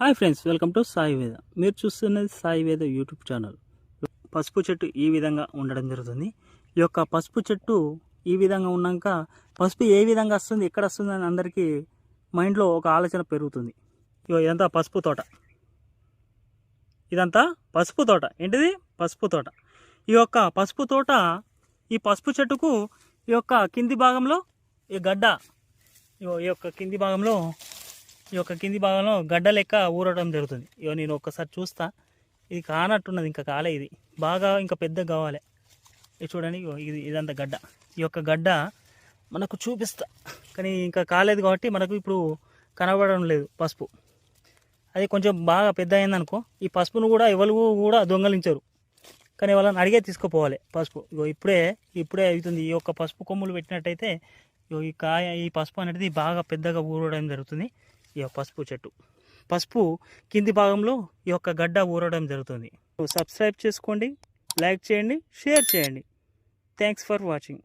Hi friends welcome to Sai Veda. మీరు చూస్తున్నది సాయి వేద యూట్యూబ్ ఛానల్. పసుపు చెట్టు ఈ విధంగా ఉండడం జరుగుతుంది. ఈ యొక్క పసుపు చెట్టు ఈ విధంగా ఉన్నాక పసుపు ఏ విధంగా వస్తుంది ఎక్కడ వస్తుంది అని అందరికీ మైండ్లో ఒక ఆలోచన పెరుగుతుంది. ఇగో ఇదంతా పసుపు తోట. ఇదంతా పసుపు తోట. ఏంటిది? పసుపు తోట. ఈ యొక్క పసుపు తోట ఈ పసుపు చెట్టుకు ఈ యొక్క కింది భాగంలో ఈ గడ్డ ఈ యొక్క కింది భాగంలో ఈ యొక్క కింది భాగంలో గడ్డ లెక్క ఊరడం జరుగుతుంది. ఇగో నేను ఒక్కసారి చూస్తా. ఇది కానట్టున్నది ఇంకా కాలే ఇది. బాగా ఇంకా పెద్ద కావాలి. ఇది చూడండి ఇది ఇదంతా గడ్డ. ఈ యొక్క గడ్డ మనకు చూపిస్తా. కానీ ఇంకా కాలేదు కాబట్టి మనకు ఇప్పుడు కనబడడం లేదు పసుపు. అది కొంచెం బాగా పెద్ద అయిందనుకో ఈ పసుపును కూడా ఎవరు కూడా దొంగలించరు. కానీ వాళ్ళని అడిగే తీసుకుపోవాలి పసుపు. ఇగో ఇప్పుడే ఇప్పుడే అవుతుంది. ఈ యొక్క పసుపు కొమ్ములు పెట్టినట్టయితే ఇగో ఈ కాయ ఈ పసుపు అనేది బాగా పెద్దగా ఊరడం జరుగుతుంది. ఈ యొక్క పసుపు చెట్టు. పసుపు కింది భాగంలో ఈ యొక్క గడ్డ ఊరడం జరుగుతుంది. సబ్స్క్రైబ్ చేసుకోండి లైక్ చేయండి షేర్ చేయండి. Thanks for watching